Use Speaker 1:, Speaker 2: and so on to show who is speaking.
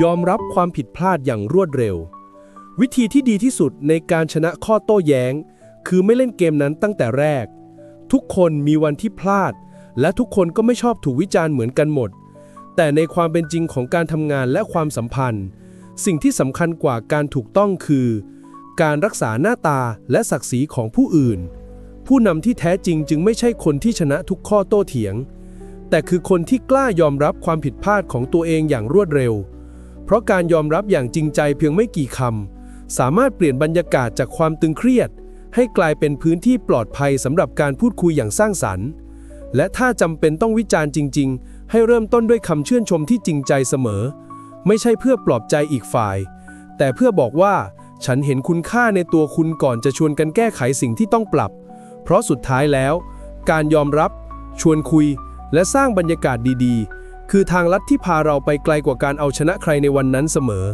Speaker 1: ยอมรับความผิดพลาดอย่างรวดเร็ว วิธีที่ดีที่สุดในการชนะข้อโต้แย้ง คือไม่เล่นเกมนั้นตั้งแต่แรก ทุกคนมีวันที่พลาด และทุกคนก็ไม่ชอบถูกวิจารณ์เหมือนกันหมด แต่ในความเป็นจริงของการทำงานและความสัมพันธ์ สิ่งที่สำคัญกว่าการถูกต้องคือ การรักษาหน้าตาและศักดิ์ศรีของผู้อื่น ผู้นำที่แท้จริงจึงไม่ใช่คนที่ชนะทุกข้อโต้เถียง แต่คือคนที่กล้ายอมรับความผิดพลาดของตัวเองอย่างรวดเร็ว ราะการยอมรับอย่างจริงใจเพียงไม่กี่คำ สามารถเปลี่ยนบรรยากาศจากความตึงเครียด ให้กลายเป็นพื้นที่ปลอดภัยสำหรับการพูดคุยอย่างสร้างสรรค์ และถ้าจำเป็นต้องวิจารณ์จริง ๆ ให้เริ่มต้นด้วยคำชื่นชมที่จริงใจเสมอ ไม่ใช่เพื่อปลอบใจอีกฝ่าย แต่เพื่อบอกว่า ฉันเห็นคุณค่าในตัวคุณก่อนจะชวนกันแก้ไขสิ่งที่ต้องปรับ เพราะสุดท้ายแล้ว การยอมรับ ชวนคุย และสร้างบรรยากาศดีๆ คือทางลัดที่พาเราไปไกลกว่าการเอาชนะใครในวันนั้นเสมอ